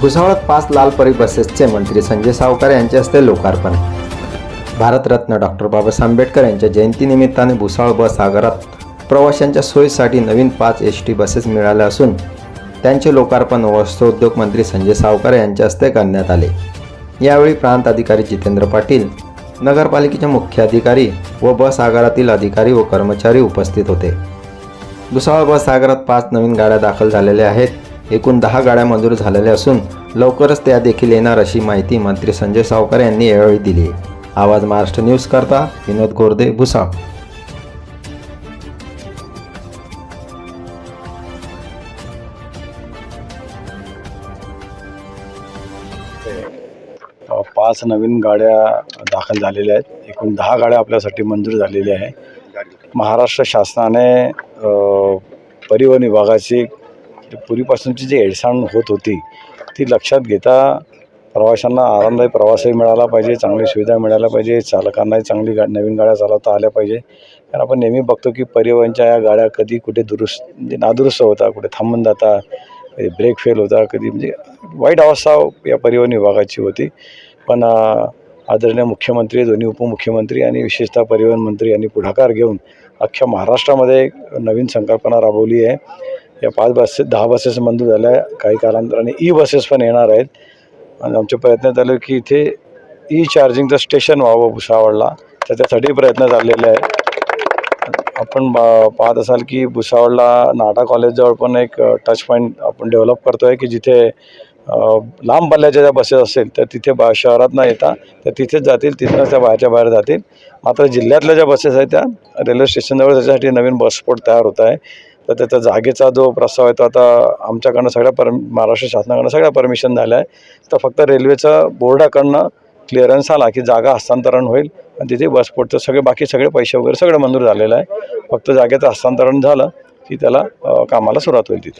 भुसावळात पाच लाल परी बसेसचे मंत्री संजय सावकार यांच्या हस्ते लोकार्पण. भारतरत्न डॉक्टर बाबासाहेब आंबेडकर यांच्या जयंतीनिमित्ताने भुसावळ बस आगारात प्रवाशांच्या सोयीसाठी नवीन पाच एस टी बसेस मिळाल्या असून त्यांचे लोकार्पण वस्त्रोद्योग मंत्री संजय सावकार यांच्या हस्ते करण्यात आले. यावेळी प्रांत अधिकारी जितेंद्र पाटील नगरपालिकेचे मुख्य अधिकारी व बस आगारातील अधिकारी व कर्मचारी उपस्थित होते. भुसावळ बस आगारात पाच नवीन गाड्या दाखल झालेल्या आहेत. एकूण दहा गाड्या मंजूर झालेल्या असून लवकरच त्या देखील येणार अशी माहिती मंत्री संजय सावकर यांनी यावेळी दिली. आवाज महाराष्ट्र न्यूज करता विनोद गोरदे भुसाळ पाच नवीन गाड्या दाखल झालेल्या आहेत. एकूण दहा गाड्या आपल्यासाठी मंजूर झालेल्या आहे महाराष्ट्र शासनाने परिवहन विभागाची पूर्वीपासूनची जी हेळसांड होत होती ती लक्षात घेता प्रवाशांना आरामदायी प्रवासही मिळाला पाहिजे चांगली सुविधा मिळायला पाहिजे चालकांनाही चांगली गा नवीन गाड्या चालवता आल्या पाहिजे. कारण आपण नेहमी बघतो की परिवहनच्या या गाड्या कधी कुठे दुरुस्त म्हणजे नादुरुस्त होता कुठे थांबून जाता कधी ब्रेक फेल होता कधी म्हणजे वाईट अवस्था या परिवहन विभागाची होती. पण आदरणीय मुख्यमंत्री दोन्ही उपमुख्यमंत्री आणि विशेषतः परिवहन मंत्री यांनी पुढाकार घेऊन अख्ख्या महाराष्ट्रामध्ये नवीन संकल्पना राबवली आहे. या पाच बसेस दहा बसेस मंजूर झाल्या काही कालांतराने ई बसेस पण येणार आहेत. आणि आमचे प्रयत्न चालू की इथे ई चार्जिंगचं स्टेशन व्हावं भुसावळला. तर त्यासाठी प्रयत्न चाललेले आहेत. आपण पाहत असाल की भुसावळला नाटा कॉलेजजवळ पण एक टच पॉईंट आपण डेव्हलप करतो आहे की जिथे लांब पल्ल्याच्या ज्या बसेस असेल तर तिथे बा शहरात न येता तर तिथेच जातील तिथनंच त्या बाहेरच्या बाहेर जातील. मात्र जिल्ह्यातल्या ज्या बसेस आहेत त्या रेल्वे स्टेशनजवळ त्याच्यासाठी नवीन बस स्पॉट तयार होत आहे. तर त्याचा जागेचा जो प्रस्ताव आहे तो आता आमच्याकडनं सगळ्या पर महाराष्ट्र शासनाकडनं सगळ्या परमिशन झाल्या आहे तर फक्त रेल्वेचा बोर्डाकडनं क्लिअरन्स आला की जागा हस्तांतरण होईल आणि तिथे बसपोटचं सगळे बाकी सगळे पैसे वगैरे सगळं मंजूर झालेलं आहे. फक्त जागेचं हस्तांतरण झालं की त्याला कामाला सुरुवात होईल तिथे.